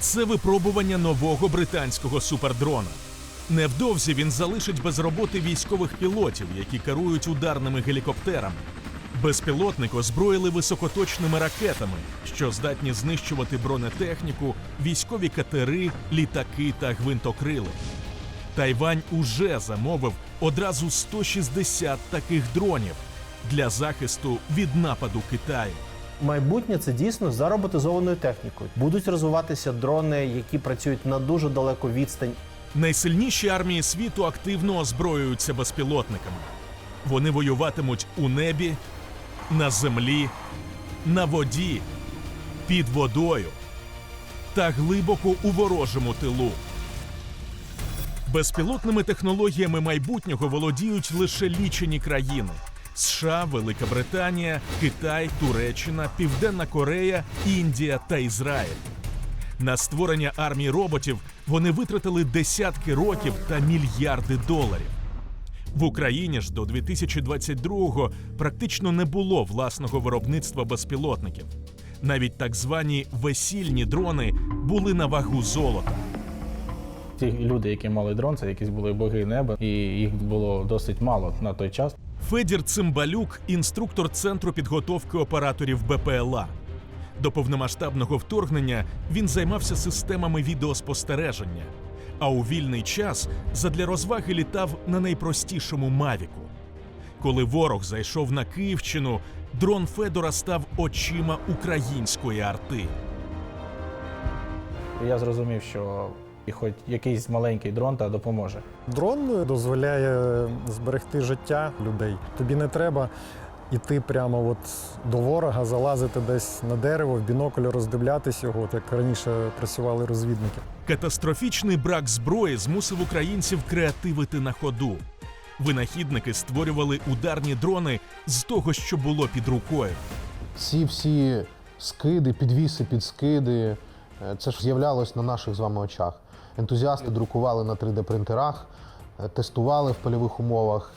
Це випробування нового британського супердрона. Невдовзі він залишить без роботи військових пілотів, які керують ударними гелікоптерами. Безпілотник озброїли високоточними ракетами, що здатні знищувати бронетехніку, військові катери, літаки та гвинтокрили. Тайвань уже замовив одразу 160 таких дронів для захисту від нападу Китаю. Майбутнє це дійсно за роботизованою технікою. Будуть розвиватися дрони, які працюють на дуже далеку відстань. Найсильніші армії світу активно озброюються безпілотниками. Вони воюватимуть у небі, на землі, на воді, під водою та глибоко у ворожому тилу. Безпілотними технологіями майбутнього володіють лише лічені країни: США, Велика Британія, Китай, Туреччина, Південна Корея, Індія та Ізраїль. На створення армії роботів вони витратили десятки років та мільярди доларів. В Україні ж до 2022-го практично не було власного виробництва безпілотників. Навіть так звані весільні дрони були на вагу золота. Ті люди, які мали дрон, це якісь були боги неба, і їх було досить мало на той час. Федір Цимбалюк інструктор центру підготовки операторів БПЛА. До повномасштабного вторгнення він займався системами відеоспостереження, а у вільний час задля розваги літав на найпростішому Мавіку. Коли ворог зайшов на Київщину, дрон Федора став очима української арти. Я зрозумів, що і хоч якийсь маленький дрон та допоможе. Дрон дозволяє зберегти життя людей. Тобі не треба йти прямо от до ворога, залазити десь на дерево, в бінокль роздивлятись його, от як раніше працювали розвідники. Катастрофічний брак зброї змусив українців креативити на ходу. Винахідники створювали ударні дрони з того, що було під рукою. Ці всі скиди, підвіси під скиди, е, це ж з'являлось на наших з вами очах. Ентузіасти друкували на 3D-принтерах, е, тестували в польових умовах.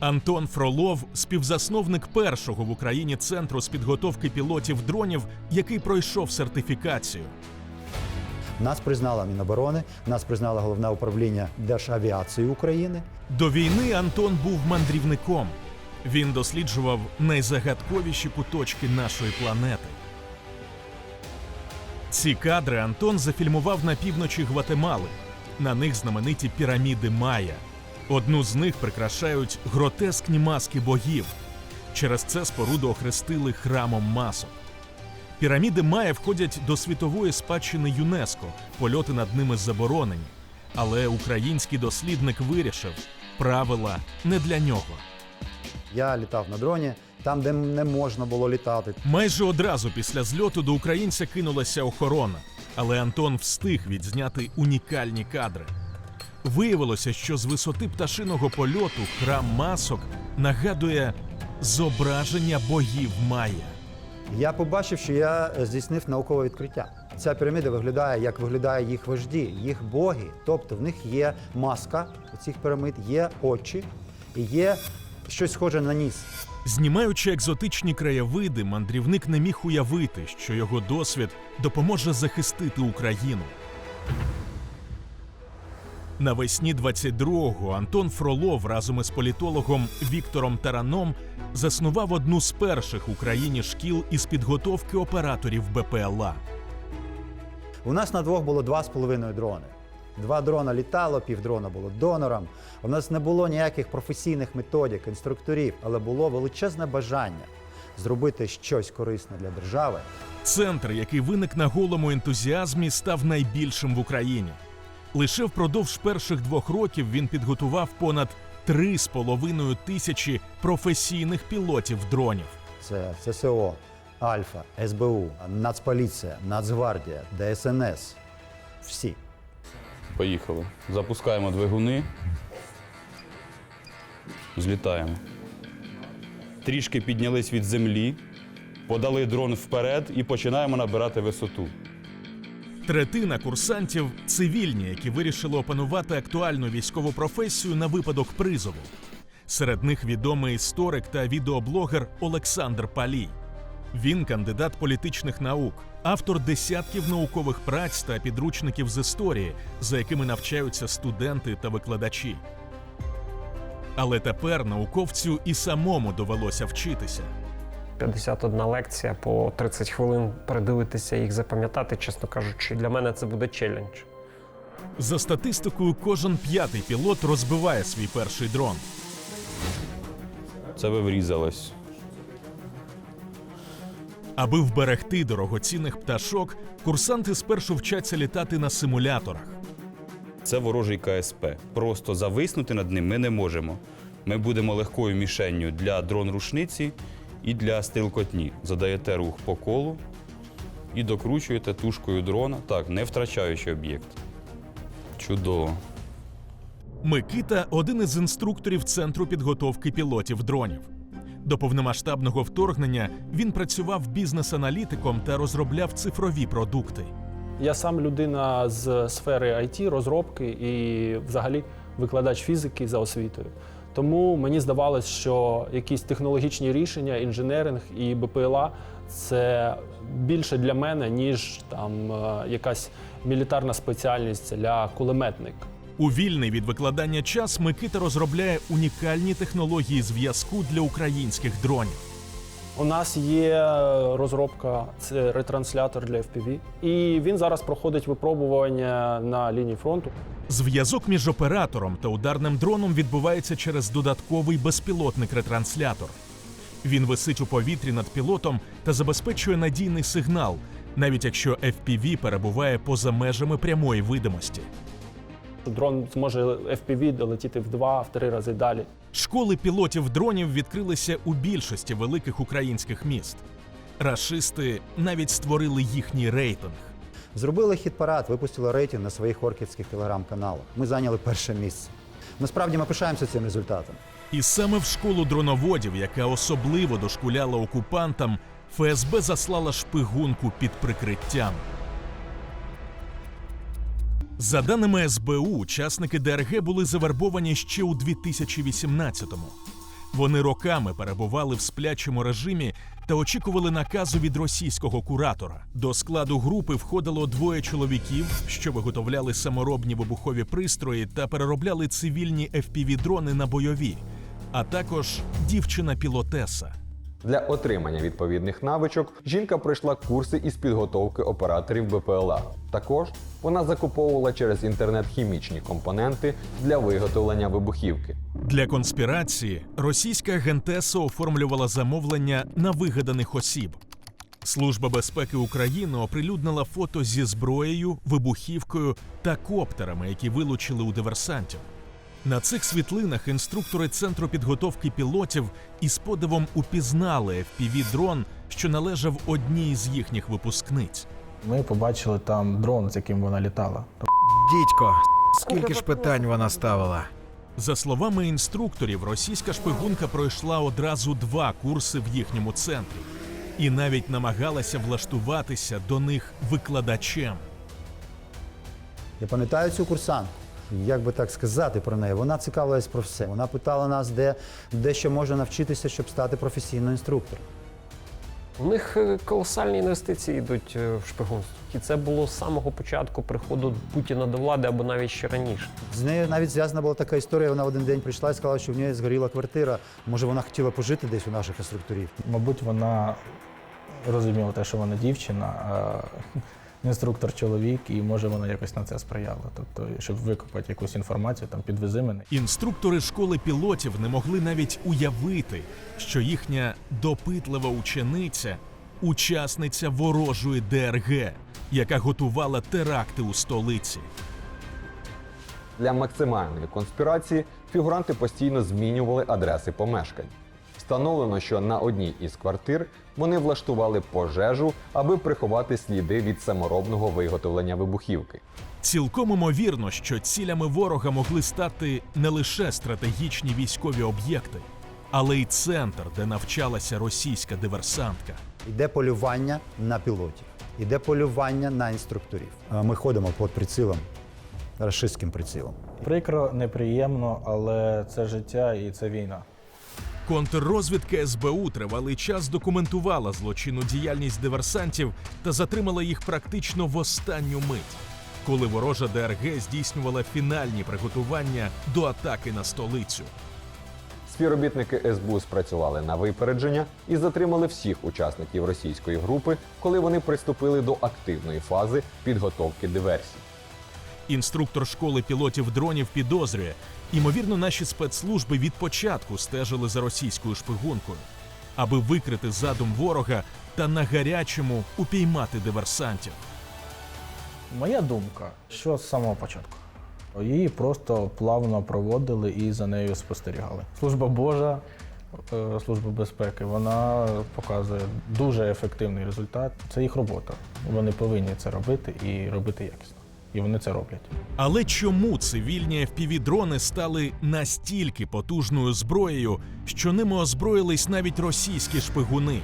Антон Фролов співзасновник першого в Україні центру з підготовки пілотів дронів, який пройшов сертифікацію. Нас признала Міноборони, нас признало головне управління Державіації України. До війни Антон був мандрівником. Він досліджував найзагадковіші куточки нашої планети. Ці кадри Антон зафільмував на півночі Гватемали. На них знамениті піраміди Майя. Одну з них прикрашають гротескні маски богів. Через це споруду охрестили храмом масок. Піраміди Майя входять до світової спадщини ЮНЕСКО. Польоти над ними заборонені. Але український дослідник вирішив, правила не для нього. Я літав на дроні там, де не можна було літати. Майже одразу після зльоту до українця кинулася охорона, але Антон встиг відзняти унікальні кадри. Виявилося, що з висоти пташиного польоту храм масок нагадує зображення богів Майя. Я побачив, що я здійснив наукове відкриття. Ця піраміда виглядає, як виглядає їх вожді, їх боги. Тобто в них є маска у цих пірамид, є очі і є щось схоже на ніс. Знімаючи екзотичні краєвиди, мандрівник не міг уявити, що його досвід допоможе захистити Україну. Навесні 22-го Антон Фролов разом із політологом Віктором Тараном заснував одну з перших в Україні шкіл із підготовки операторів БПЛА. У нас на двох було два з половиною дрони. Два дрона літало, півдрона було донором. У нас не було ніяких професійних методик, інструкторів, але було величезне бажання зробити щось корисне для держави. Центр, який виник на голому ентузіазмі, став найбільшим в Україні. Лише впродовж перших двох років він підготував понад три з половиною тисячі професійних пілотів дронів. Це ЦСО, Альфа, СБУ, Нацполіція, Нацгвардія, ДСНС. Всі. Поїхали. Запускаємо двигуни. Злітаємо. Трішки піднялись від землі, подали дрон вперед і починаємо набирати висоту. Третина курсантів цивільні, які вирішили опанувати актуальну військову професію на випадок призову. Серед них відомий історик та відеоблогер Олександр Палій. Він кандидат політичних наук, автор десятків наукових праць та підручників з історії, за якими навчаються студенти та викладачі. Але тепер науковцю і самому довелося вчитися. 51 лекція по 30 хвилин передивитися їх запам'ятати, чесно кажучи, для мене це буде челендж. За статистикою, кожен п'ятий пілот розбиває свій перший дрон. Це ви врізались. Аби вберегти дорогоцінних пташок, курсанти спершу вчаться літати на симуляторах. Це ворожий КСП. Просто зависнути над ним ми не можемо. Ми будемо легкою мішенню для дрон-рушниці і для стрілкотні. Задаєте рух по колу і докручуєте тушкою дрона, так, не втрачаючи об'єкт. Чудово. Микита один із інструкторів центру підготовки пілотів дронів. До повномасштабного вторгнення він працював бізнес-аналітиком та розробляв цифрові продукти. Я сам людина з сфери IT, розробки і взагалі викладач фізики за освітою. Тому мені здавалось, що якісь технологічні рішення, інженеринг і БПЛА це більше для мене, ніж там е, якась мілітарна спеціальність для кулеметник. У вільний від викладання час Микита розробляє унікальні технології зв'язку для українських дронів. У нас є розробка, це ретранслятор для FPV, і він зараз проходить випробування на лінії фронту. Зв'язок між оператором та ударним дроном відбувається через додатковий безпілотник-ретранслятор. Він висить у повітрі над пілотом та забезпечує надійний сигнал, навіть якщо FPV перебуває поза межами прямої видимості. Дрон зможе FPV долетіти в два, в три рази далі. Школи пілотів дронів відкрилися у більшості великих українських міст. Рашисти навіть створили їхній рейтинг. Зробили хіт-парад, випустили рейтинг на своїх орківських телеграм-каналах. Ми зайняли перше місце. Насправді ми пишаємося цим результатом. І саме в школу дроноводів, яка особливо дошкуляла окупантам, ФСБ заслала шпигунку під прикриттям. За даними СБУ, учасники ДРГ були завербовані ще у 2018-му. Вони роками перебували в сплячому режимі та очікували наказу від російського куратора. До складу групи входило двоє чоловіків, що виготовляли саморобні вибухові пристрої та переробляли цивільні FPV-дрони на бойові, а також дівчина-пілотеса. Для отримання відповідних навичок жінка пройшла курси із підготовки операторів БПЛА. Також вона закуповувала через інтернет хімічні компоненти для виготовлення вибухівки. Для конспірації російська агентеса оформлювала замовлення на вигаданих осіб. Служба безпеки України оприлюднила фото зі зброєю, вибухівкою та коптерами, які вилучили у диверсантів. На цих світлинах інструктори центру підготовки пілотів із подивом упізнали FPV-дрон, що належав одній з їхніх випускниць. Ми побачили там дрон, з яким вона літала. Дідько, скільки ж питань вона ставила? За словами інструкторів, російська шпигунка пройшла одразу два курси в їхньому центрі і навіть намагалася влаштуватися до них викладачем. Я пам'ятаю цю курсантку. Як би так сказати про неї, вона цікавилась про все. Вона питала нас, де, де що можна навчитися, щоб стати професійним інструктором. У них е, колосальні інвестиції йдуть е, в шпигунство. І це було з самого початку приходу Путіна до влади або навіть ще раніше. З нею навіть зв'язана була така історія. Вона в один день прийшла і сказала, що в неї згоріла квартира. Може, вона хотіла пожити десь у наших інструкторів. Мабуть, вона розуміла те, що вона дівчина, а інструктор чоловік, і може вона якось на це сприяла. Тобто, щоб викопати якусь інформацію, там підвези мене. Інструктори школи пілотів не могли навіть уявити, що їхня допитлива учениця учасниця ворожої ДРГ, яка готувала теракти у столиці. Для максимальної конспірації фігуранти постійно змінювали адреси помешкань. Встановлено, що на одній із квартир вони влаштували пожежу, аби приховати сліди від саморобного виготовлення вибухівки. Цілком імовірно, що цілями ворога могли стати не лише стратегічні військові об'єкти, але й центр, де навчалася російська диверсантка. Йде полювання на пілотів, йде полювання на інструкторів. Ми ходимо під прицілом, рашистським прицілом. Прикро, неприємно, але це життя і це війна. Контррозвідка СБУ тривалий час документувала злочинну діяльність диверсантів та затримала їх практично в останню мить, коли ворожа ДРГ здійснювала фінальні приготування до атаки на столицю. Співробітники СБУ спрацювали на випередження і затримали всіх учасників російської групи, коли вони приступили до активної фази підготовки диверсій. Інструктор школи пілотів дронів підозрює. Ймовірно, наші спецслужби від початку стежили за російською шпигункою, аби викрити задум ворога та на гарячому упіймати диверсантів. Моя думка, що з самого початку. Її просто плавно проводили і за нею спостерігали. Служба Божа, е, Служба безпеки, вона показує дуже ефективний результат. Це їх робота. Вони повинні це робити і робити якісно. І вони це роблять. Але чому цивільні FPV-дрони стали настільки потужною зброєю, що ними озброїлись навіть російські шпигуни?